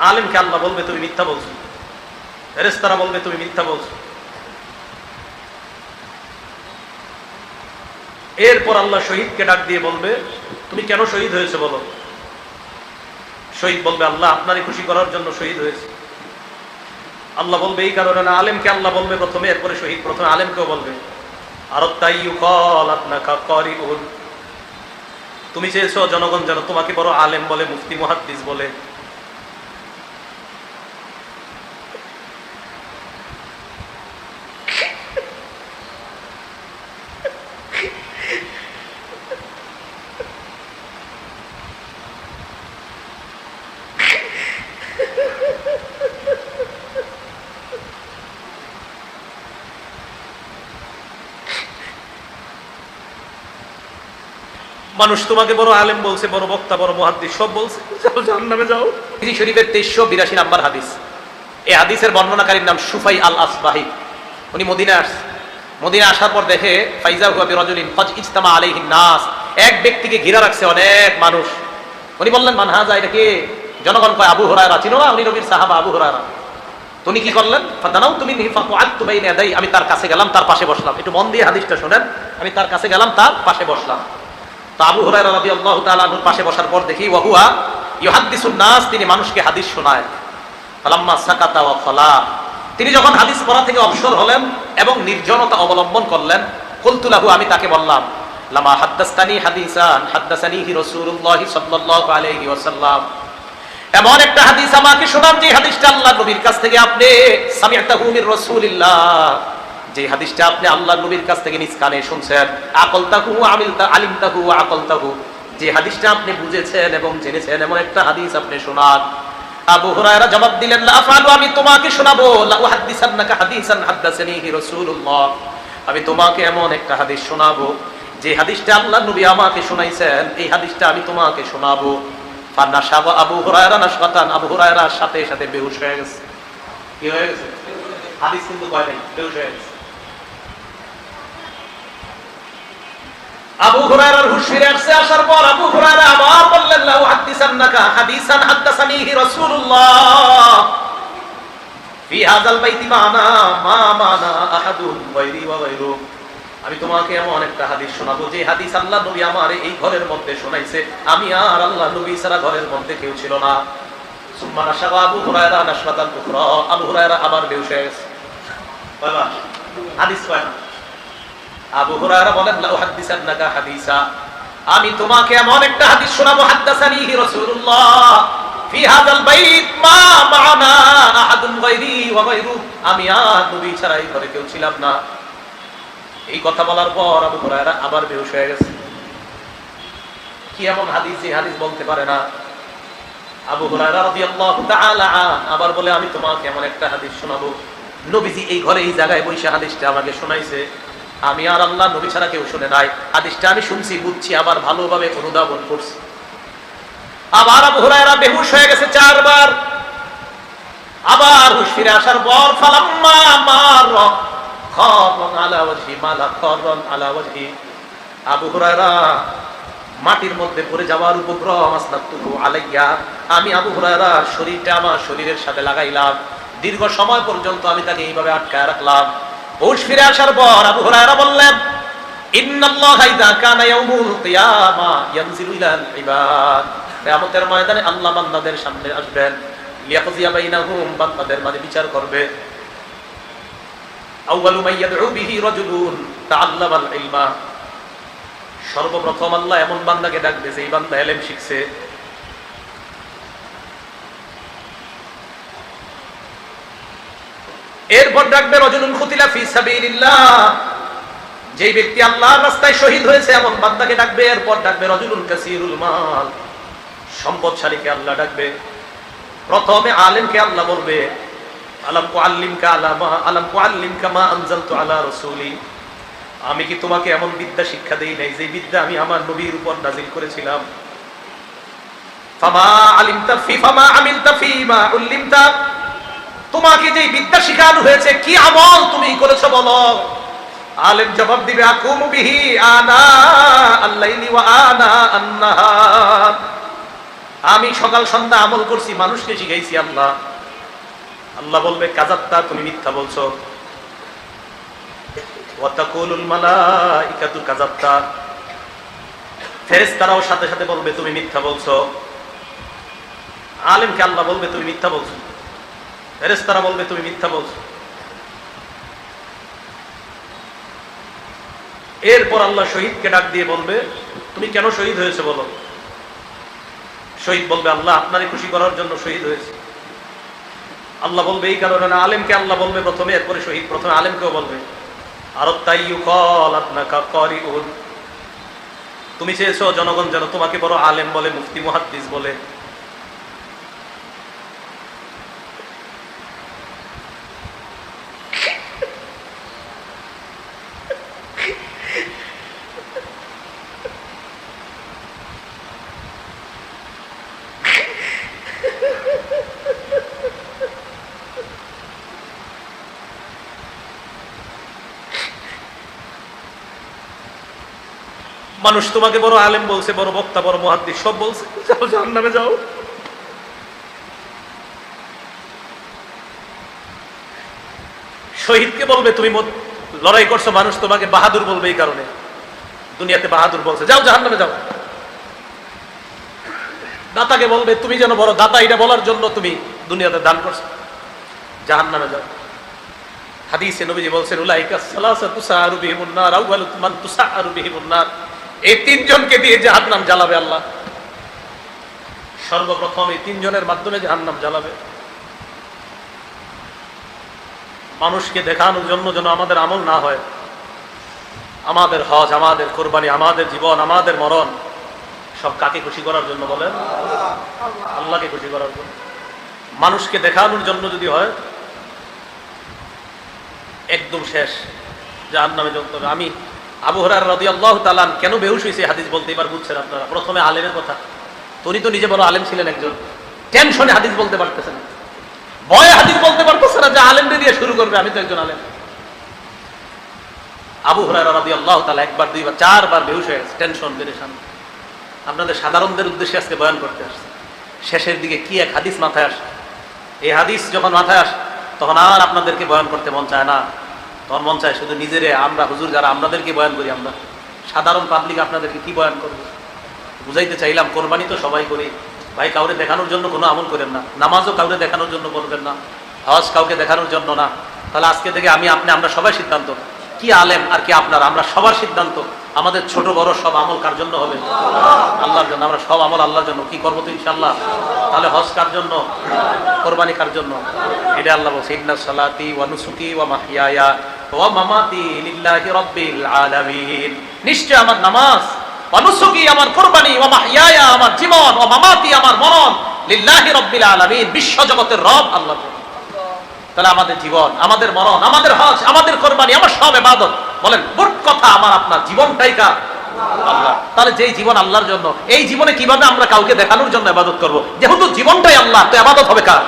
আলেমকে আল্লাহ বলবে, তুমি মিথ্যা বলছো। ফেরেস্তারা বলবে, তুমি মিথ্যা বলছো। এরপর আল্লাহ শহীদকে ডাক দিয়ে বলবে, তুমি কেন শহীদ হয়েছে বলো? শহীদ বলবে, আল্লাহ আপনারই খুশি করার জন্য শহীদ হয়েছে। আল্লাহ বলবে, এই কারণে না, আলেমকে আল্লাহ বলবে প্রথমে, এরপরে শহীদ, প্রথমে আলেমকেও বলবে। আর তাই কল আপনাকা করিউন। তুমি চেয়েছো জনগণ যেন তোমাকে বড় আলেম বলে, মুফতি, মুহাদ্দিস বলে। মানুষ তোমাকে বড় আলেম বলছে, বড় বক্তা, বড় মহাদ্দিস, সব বলছে। যাও জাহান্নামে যাও। শরীফের তেইশশো বিরাশি নাম্বার হাদিস। এই হাদিসের বর্ণনাকারীর নাম সুফাই আল আসবাহি উনি মদিনা আসছে। মদিনা আসার পর দেখে, ফাইজা হুয়া বিরজুলিন ফজ ইজতামা আলাইহিন নাস। এক ব্যক্তিকে ঘিরা রাখছে অনেক মানুষ। উনি বললেন মানহাজা এটা কে? জনগণ কয়, আবু হুরায়রা, চিনো না? উনি নবীর সাহাবা, আবু হুরায়রা। তুমি কি করলেন? ফাদানাও তুমি আমি তার কাছে গেলাম, তার পাশে বসলাম। একটু মন দিয়ে হাদিসটা শোনেন। আমি তার কাছে গেলাম, তার পাশে বসলাম। আবু পাশে বসার পর দেখি তিনি মানুষকে হাদিস শোনায়। তিনি যখন হাদিস পড়া থেকে অবসর হলেন এবং নির্জনতা অবলম্বন করলেন কুলতুলাহু আমি তাকে বললাম, লামা হাদ্দাসতানি হাদিসান, হাদ্দাসানিহি রাসূলুল্লাহি সাল্লাল্লাহু আলাইহি এমন একটা হাদিস আমাকে শোনান, যে হাদিসটা আল্লাহ নবীর কাছ থেকে, আপনি সামিআতাহু মির যে হাদিসটা আপনি আল্লাহ নবীর কাছ থেকে নিজ কানে শুনছেন, আকলতাহু আমিলতা আলিমতাহু আকলতাহু। যে হাদিসটা আপনি বুঝেছেন এবং জেনেছেন, এমন একটা হাদিস আপনি শোনান। আবু হুরায়রা জবাব দিলেন, লা আফআলু, আমি তোমাকে শোনাবো। হাদিসান হাদ্দাসানিহি রাসূলুল্লাহ। আমি তোমাকে এমন একটা হাদিস শোনাবো, যে হাদিসটা আল্লাহ নবী আমাকে শোনাইছেন, এই হাদিসটা আমি তোমাকে শোনাবো। ফান্নাশাবা আবু হুরায়রা নাশকাতান। আবু হুরায়রার সাথে সাথে বেহুশ হয়ে গেছে। কি হয়ে গেছে? হাদিস কিন্তু কয় নাই, বেহুশ হয়ে গেছে। আবু হুরায়রার আসছে, আসার পর আবু হুরায়রা আবার বললেন হাদিসান্নাকা হাদিসান হাদাসানিহি রাসূলুল্লাহ। ফি হাযাল বাইতি মানা, মা মানা আহাদুন আমি তোমাকে এমন একটা হাদিস শোনাবো, যে হাদিস আল্লাহ নবী আমার এই ঘরের মধ্যে শোনাইছে। আমি আর আল্লাহ নবী ছাড়া ঘরের মধ্যে কেউ ছিল না। সুম্মা নাশাবা আবু হুরায়রা নাশরাতান উখরা। আবু হুরায়রা আবার হাদিস আবু হুরায়রা বলেন হাদিসা। আমি তোমাকে এমন একটা হাদিস শোনাবো, হাদ্দাসানিহি রাসূলুল্লাহ, ফি বাইত, মা মা'না আহাদুন গায়রি ওয়া গায়রু। আমি আর নবী ঘরে কেউ ছিলাম না। এই কথা বলার পর আবু হুরায়রা আবার বেহুশ হয়ে গেছে। কি এমন হাদিস এই হাদিস বলতে পারে না? আবু হুরায়রা রাদিয়াল্লাহু তাআলা আবার বলে, আমি তোমাকে এমন একটা হাদিস শোনাবো। নবীজি এই ঘরে, এই জায়গায় বসে হাদিসটা আমাকে শোনাইছে। আমি আর আল্লাহ নবী ছাড়া কেউ শুনে নাই। হাদিসটা আমি শুনছি, বুঝছি, আবার ভালোভাবে অনুধাবন করছি। আবার আবু হুরায়রা বেহুশ হয়ে গেছে চারবার। আবার হুশ ফিরে আসার পর, ফালাম্মা মাটির মধ্যে পড়ে যাওয়ার উপক্রম আলাইয়া। আমি আবু হুরায়রা শরীরটা আমার শরীরের সাথে লাগাইলাম। দীর্ঘ সময় পর্যন্ত আমি তাকে এইভাবে আটকায় রাখলাম। হুশ ফিরে আসার পর আবু হুরায়রা বললেন ইযা কানা ইয়াউমুল কিয়ামা ইয়ানজিলু ইলাল ইবাদ কিয়ামতের ময়দানে আল্লাহ বান্দাদের সামনে আসবেন বাইনাহুম, বান্দাদের মাঝে বিচার করবে। আউয়ালু মান ইয়াদউ বিহি রাজুলুন তাআল্লামাল ইলমা সর্বপ্রথম আল্লাহ এমন বান্দাকে ডাকবে যে এই বান্দা এলেম শিখছে। এরপর ডাকবে রজনুন খুতিলা ফি সাবিলিল্লাহ। যেই ব্যক্তি আল্লাহর রাস্তায় শহীদ হয়েছে, এমন বান্দাকে ডাকবে, এরপর ডাকবে রজনুন কাসিরুল মাল। সম্পদশালীকে আল্লাহ ডাকবে। প্রথমে আলেমকে আল্লাহ বলবে, আলাম কুআল্লিমকা আলামা কুআল্লিমকা মা আমি কি তোমাকে এমন বিদ্যা শিক্ষা দেই নাই, যে বিদ্যা আমি আমার নবীর উপর নাজিল করেছিলাম? ফামা আলিমতা ফি, ফামা আমিলতা ফি মা উল্লিমতা। তোমাকে যে বিদ্যা শিখানো হয়েছে, কি আমল তুমি করেছ বলো? আলেম জবাব দিবে, আকুমু বিহি আনা আল্লাইলি আনা আমি সকাল সন্ধ্যা আমল করছি, মানুষকে শিখাইছি আল্লাহ। আল্লাহ বলবে, কাজাত্তা, তুমি মিথ্যা বলছো। ওয়াতাকুলুল মালাইকাতু কাজাত্তা। সাথে সাথে বলবে, তুমি মিথ্যা বলছো। আলেমকে আল্লাহ বলবে, তুমি মিথ্যা বলছো। ফেরেশতারা বলবে, তুমি মিথ্যা বলছো। এরপর আল্লাহ শহীদকে ডাক দিয়ে বলবে, তুমি কেন শহীদ হয়েছে বলো? শহীদ বলবে, আল্লাহ আপনারই খুশি করার জন্য শহীদ হয়েছে। আল্লাহ বলবে, এই কারণে না, আলেমকে আল্লাহ বলবে প্রথমে, এরপরে শহীদ, প্রথমে আলেমকেও বলবে। আরব তাই কল আপনাকা তুমি চেয়েছো জনগণ যেন তোমাকে বড় আলেম বলে, মুফতি, মুহাদ্দিস বলে। মানুষ তোমাকে বড় আলেম বলছে, বড় বক্তা, বড় মহাদ্দিস, সব বলছে। যাও, জাহান্নামে যাও। শহীদকে বলবে, তুমি লড়াই করছ, মানুষ তোমাকে বাহাদুর বলবে এই কারণে। দুনিয়াতে বাহাদুর বলছে, যাও জাহান্নামে যাও। দাতাকে বলবে, তুমি যেন বড় দাতা, এটা বলার জন্য তুমি দুনিয়াতে দান করছ। জাহান্নামে যাও। হাদিসে নবীজি বলছেন, উলাইকা সালাসাতু সাআরু বিহিমুন নার, আউয়ালু মান বিহিমুন নার। এই তিনজনকে দিয়ে জাহান্নাম জ্বালাবে আল্লাহ। সর্বপ্রথম এই তিনজনের মাধ্যমে জাহান্নাম জ্বালাবে। মানুষকে দেখানোর জন্য যেন আমাদের আমল না হয়। আমাদের হজ, আমাদের কোরবানি, আমাদের জীবন, আমাদের মরণ, সব কাকে খুশি করার জন্য বলেন? আল্লাহকে খুশি করার জন্য। মানুষকে দেখানোর জন্য যদি হয়, একদম শেষ। জাহান নামে যোগ আমি আবু হরার রদি আল্লাহ তালান কেন বেহুশ হয়েছে হাদিস বলতে এবার বুঝছেন আপনারা। প্রথমে আলেমের কথা। উনি তো নিজে বড় আলেম ছিলেন একজন। টেনশনে হাদিস বলতে পারতেছেন। ভয়ে হাদিস বলতে পারতেছে না যে আলেমদের দিয়ে শুরু করবে, আমি তো একজন আলেম। আবু হরার রদি আল্লাহ তালা একবার, দুইবার, চারবার বেহুশ হয়ে গেছে টেনশন পেরেশান। আপনাদের সাধারণদের উদ্দেশ্যে আজকে বয়ান করতে আসছে। শেষের দিকে কি এক হাদিস মাথায় আসে? এই হাদিস যখন মাথায় আসে, তখন আর আপনাদেরকে বয়ান করতে মন চায় না। তখন মন চায় শুধু নিজেরে, আমরা হুজুর যারা, আপনাদেরকে বয়ান করি আমরা। সাধারণ পাবলিক আপনাদেরকে কি বয়ান করব? বুঝাইতে চাইলাম, কোরবানি তো সবাই করি ভাই, কাউরে দেখানোর জন্য কোনো আমল করেন না। নামাজও কাউরে দেখানোর জন্য করবেন না। হজ কাউকে দেখানোর জন্য না। তাহলে আজকে থেকে আমি, আপনি, আমরা সবাই সিদ্ধান্ত। কি আলেম আর কি আপনার? আমরা সবার সিদ্ধান্ত। আমাদের ছোট বড় সব আমল কার জন্য হবে? আল্লাহর জন্য। আমরা সব আমল আল্লাহর জন্য। কি করব তো ইনশাল্লাহ তাহলে হজ কার জন্য? কোরবানি কার জন্য? এটা আল্লাহ বলছে, ইন্না সালাতি ওয়া নুসুকি ওয়া মাহইয়ায়া ওয়া মামাতি লিল্লাহি রাব্বিল আলামিন। নিশ্চয় আমার নামাজ জীবন তাহলে আমাদের জীবন মরণ, আমাদের আমাদের কোরবানি, আমার সব বলেন কথা আমার আপনার জীবনটাই আল্লাহ। তাহলে যেই জীবন আল্লাহর জন্য, এই জীবনে কীভাবে আমরা কাউকে দেখানোর জন্য এবাদত করব? যেহেতু জীবনটাই আল্লাহ, তো এবাদত হবে কার?